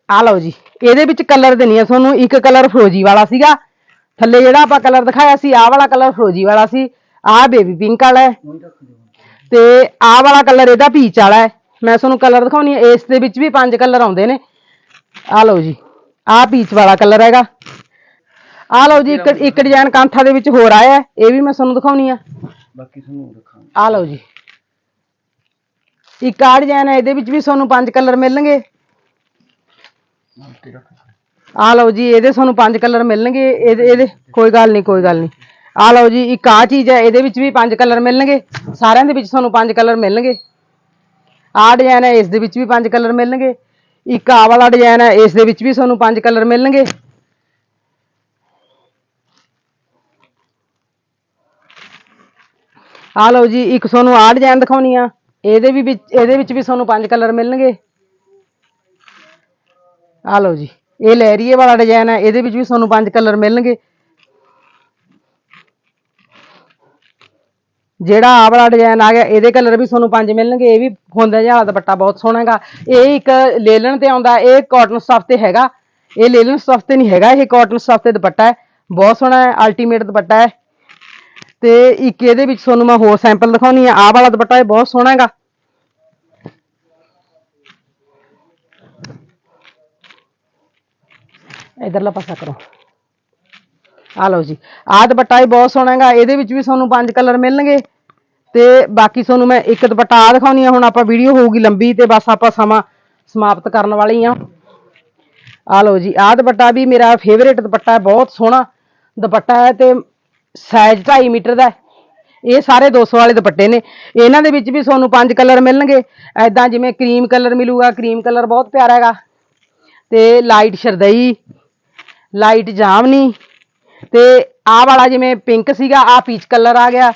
ਆ ਲਓ ਜੀ, ਇਹਦੇ ਵਿੱਚ ਕਲਰ ਦੇਣੀ ਤੁਹਾਨੂੰ, ਇੱਕ ਕਲਰ ਫਰੋਜੀ ਵਾਲਾ ਸੀਗਾ। ਥੱਲੇ ਜਿਹੜਾ ਆਪਾਂ ਕਲਰ ਦਿਖਾਇਆ ਸੀ, ਆਹ ਵਾਲਾ ਕਲਰ ਫਰੋਜੀ ਵਾਲਾ ਸੀ। ਆਹ ਬੇਬੀ ਪਿੰਕ ਵਾਲਾ ਹੈ। ਤੇ ਆਹ ਵਾਲਾ ਕਲਰ ਇਹਦਾ ਪੀਚ ਵਾਲਾ ਹੈ। ਮੈਂ ਤੁਹਾਨੂੰ ਕਲਰ ਦਿਖਾਉਣੀ ਹੈ। ਇਸ ਦੇ ਵਿੱਚ ਵੀ ਪੰਜ ਕਲਰ ਆਉਂਦੇ ਨੇ। ਆ ਲਓ ਜੀ। ਆਹ ਪੀਚ ਵਾਲਾ ਕਲਰ ਹੈਗਾ। ਆ ਲਓ ਜੀ ਇੱਕ ਇੱਕ ਡਿਜ਼ਾਈਨ ਕਾਂਥਾ ਦੇ ਵਿੱਚ ਹੋਰ ਆਇਆ ਇਹ ਵੀ ਮੈਂ ਤੁਹਾਨੂੰ ਦਿਖਾਉਣੀ ਆ। ਬਾਕੀ ਤੁਹਾਨੂੰ ਰੱਖਾਂਗੇ ਆ ਲਓ ਜੀ। ਇੱਕ ਆ ਡਿਜ਼ਾਈਨ ਹੈ। ਇਹਦੇ ਵਿੱਚ ਵੀ ਤੁਹਾਨੂੰ ਪੰਜ ਕਲਰ ਮਿਲਣਗੇ। ਨਾਲ ਤੇ ਰੱਖ। ਆ ਲਓ ਜੀ ਇਹਦੇ ਤੁਹਾਨੂੰ ਪੰਜ ਕਲਰ ਮਿਲਣਗੇ। ਇਹਦੇ ਇਹਦੇ ਕੋਈ ਗੱਲ ਨਹੀਂ ਕੋਈ ਗੱਲ ਨਹੀਂ। ਆ ਲਓ ਜੀ, ਇੱਕ ਆ ਚੀਜ਼ ਹੈ, ਇਹਦੇ ਵਿੱਚ ਵੀ ਪੰਜ ਕਲਰ ਮਿਲਣਗੇ। ਸਾਰਿਆਂ ਦੇ ਵਿੱਚ ਤੁਹਾਨੂੰ ਪੰਜ ਕਲਰ ਮਿਲਣਗੇ। ਆਹ ਡਿਜ਼ਾਈਨ ਹੈ, ਇਸ ਦੇ ਵਿੱਚ ਵੀ ਪੰਜ ਕਲਰ ਮਿਲਣਗੇ। ਇੱਕ ਆ ਵਾਲਾ ਡਿਜ਼ਾਈਨ ਹੈ, ਇਸ ਦੇ ਵਿੱਚ ਵੀ ਤੁਹਾਨੂੰ ਪੰਜ ਕਲਰ ਮਿਲਣਗੇ। ਆ ਲਓ ਜੀ, ਇੱਕ ਤੁਹਾਨੂੰ ਆਹ ਡਿਜ਼ਾਈਨ ਦਿਖਾਉਣੀ ਆ। ਇਹਦੇ ਵੀ ਵਿੱਚ ਇਹਦੇ ਵਿੱਚ ਵੀ ਤੁਹਾਨੂੰ ਪੰਜ ਕਲਰ ਮਿਲਣਗੇ। ਆ ਲਓ ਜੀ, ਇਹ ਲਹਿਰੀਏ ਵਾਲਾ ਡਿਜ਼ਾਈਨ ਹੈ, ਇਹਦੇ ਵਿੱਚ ਵੀ ਤੁਹਾਨੂੰ ਪੰਜ ਕਲਰ ਮਿਲਣਗੇ। ਜਿਹੜਾ ਆਹ ਵਾਲਾ ਡਿਜ਼ਾਈਨ ਆ ਗਿਆ ਇਹਦੇ ਕਲਰ ਵੀ ਤੁਹਾਨੂੰ ਪੰਜ ਮਿਲਣਗੇ ਇਹ ਵੀ ਹੁੰਦਾ ਜਿਹਾ ਦੁਪੱਟਾ ਬਹੁਤ ਸੋਹਣਾ ਹੈਗਾ ਇਹ ਇੱਕ ਲੇਲਨ ਤੇ ਆਉਂਦਾ ਇਹ ਕਾਟਨ ਸਟਫ ਤੇ ਹੈਗਾ ਇਹ ਲੇਲਨ ਸਟਫ ਤੇ ਨਹੀਂ ਹੈਗਾ ਇਹ ਕਾਟਨ ਸਟਫ ਤੇ ਦੁਪੱਟਾ ਹੈ ਬਹੁਤ ਸੋਹਣਾ ਹੈ ਅਲਟੀਮੇਟ ਦੁਪੱਟਾ ਹੈ ਤੇ ਇੱਕ ਇਹਦੇ ਵਿੱਚ ਤੁਹਾਨੂੰ ਮੈਂ ਹੋਰ ਸੈਂਪਲ ਦਿਖਾਉਣੀ ਆ ਆਹ ਵਾਲਾ ਦੁਪੱਟਾ ਇਹ ਬਹੁਤ ਸੋਹਣਾ ਹੈਗਾ ਇਧਰਲਾ ਪਾਸਾ ਕਰੋ ਆ ਲਓ ਜੀ ਆਹ ਦੁਪੱਟਾ ਵੀ ਬਹੁਤ ਸੋਹਣਾ ਹੈਗਾ ਇਹਦੇ ਵਿੱਚ ਵੀ ਤੁਹਾਨੂੰ ਪੰਜ ਕਲਰ ਮਿਲਣਗੇ ਤੇ ਬਾਕੀ ਤੁਹਾਨੂੰ ਮੈਂ ਇੱਕ ਦੁਪੱਟਾ ਆ ਦਿਖਾਉਣੀ ਆ, ਹੁਣ ਆਪਾਂ ਵੀਡੀਓ ਹੋਊਗੀ ਲੰਬੀ ਤੇ ਬਸ ਆਪਾਂ ਸਮਾਂ ਸਮਾਪਤ ਕਰਨ ਵਾਲੀ ਆ। ਆ ਲਓ ਜੀ, ਆਹ ਦੁਪੱਟਾ ਵੀ ਮੇਰਾ ਫੇਵਰੇਟ ਦੁਪੱਟਾ ਹੈ ਬਹੁਤ ਸੋਹਣਾ ਦੁਪੱਟਾ ਹੈ ਤੇ ਸਾਈਜ਼ 2.5 ਮੀਟਰ ਦਾ ਇਹ ਸਾਰੇ 200 ਵਾਲੇ ਦੁਪੱਟੇ ਨੇ। ਇਹਨਾਂ ਦੇ ਵਿੱਚ ਵੀ ਤੁਹਾਨੂੰ ਪੰਜ ਕਲਰ ਮਿਲਣਗੇ। ਐਦਾਂ ਜਿਵੇਂ ਕਰੀਮ ਕਲਰ ਮਿਲੂਗਾ ਕਰੀਮ ਕਲਰ ਬਹੁਤ ਪਿਆਰਾ ਹੈਗਾ। ਤੇ ਲਾਈਟ ਸ਼ਰਦਈ ਲਾਈਟ ਜਾਮਨੀ ਤੇ ਆਹ ਵਾਲਾ ਜਿਵੇਂ ਪਿੰਕ ਸੀਗਾ ਆ ਪੀਚ ਕਲਰ ਆ ਗਿਆ।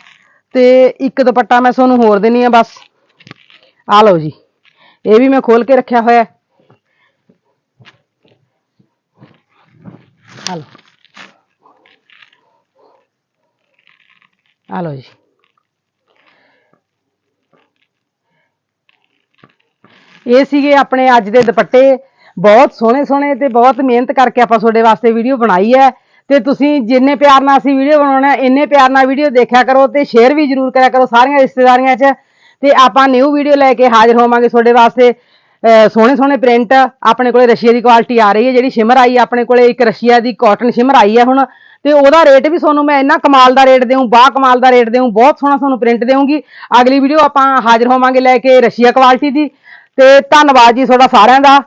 ਤੇ ਇੱਕ ਦੁਪੱਟਾ ਮੈਂ ਤੁਹਾਨੂੰ ਹੋਰ ਦੇਣੀ ਆ ਬਸ। ਆ ਲਓ ਜੀ। ਇਹ ਵੀ ਮੈਂ ਖੋਲ ਕੇ ਰੱਖਿਆ ਹੋਇਆ। ਹੈ। ਆ ਲਓ। ਆ ਲਓ ਜੀ। ਇਹ ਸੀਗੇ ਆਪਣੇ ਅੱਜ ਦੇ ਦੁਪੱਟੇ। ਬਹੁਤ ਸੋਹਣੇ ਸੋਹਣੇ ਤੇ ਬਹੁਤ ਮਿਹਨਤ ਕਰਕੇ ਆਪਾਂ ਤੁਹਾਡੇ ਵਾਸਤੇ ਵੀਡੀਓ ਬਣਾਈ ਹੈ। ਤੇ ਤੁਸੀਂ ਜਿੰਨੇ ਪਿਆਰ ਨਾਲ ਅਸੀਂ ਵੀਡੀਓ ਬਣਾਉਣਾ, ਇੰਨੇ ਪਿਆਰ ਨਾਲ ਵੀਡੀਓ ਦੇਖਿਆ ਕਰੋ ਤੇ ਸ਼ੇਅਰ ਵੀ ਜਰੂਰ ਕਰਿਆ ਕਰੋ ਸਾਰੀਆਂ ਰਿਸ਼ਤੇਦਾਰੀਆਂ 'ਚ। ਤੇ ਆਪਾਂ ਨਿਊ ਵੀਡੀਓ ਲੈ ਕੇ ਹਾਜ਼ਰ ਹੋਵਾਂਗੇ ਤੁਹਾਡੇ ਵਾਸਤੇ। ਸੋਹਣੇ ਸੋਹਣੇ ਪ੍ਰਿੰਟ ਆਪਣੇ ਕੋਲੇ ਰਸ਼ੀਆ ਦੀ ਕੁਆਲਿਟੀ ਆ ਰਹੀ ਹੈ, ਜਿਹੜੀ ਸ਼ਿਮਰ ਆਈ ਆਪਣੇ ਕੋਲੇ, ਇੱਕ ਰਸ਼ੀਆ ਦੀ ਕਾਟਨ ਸ਼ਿਮਰ ਆਈ ਹੈ ਹੁਣ। ਤੇ ਉਹਦਾ ਰੇਟ ਵੀ ਤੁਹਾਨੂੰ ਮੈਂ ਇੰਨਾ ਕਮਾਲ ਦਾ ਰੇਟ ਦੇਉਂ ਬਾ ਕਮਾਲ ਦਾ ਰੇਟ ਦੇਉਂ ਬਹੁਤ ਸੋਹਣਾ ਤੁਹਾਨੂੰ ਪ੍ਰਿੰਟ ਦੇਵਾਂਗੀ ਅਗਲੀ ਵੀਡੀਓ ਆਪਾਂ ਹਾਜ਼ਰ ਹੋਵਾਂਗੇ ਲੈ ਕੇ ਰਸ਼ੀਆ ਕੁਆਲਿਟੀ ਦੀ। ਤੇ ਧੰਨਵਾਦ ਜੀ ਤੁਹਾਡਾ ਸਾਰਿਆਂ ਦਾ।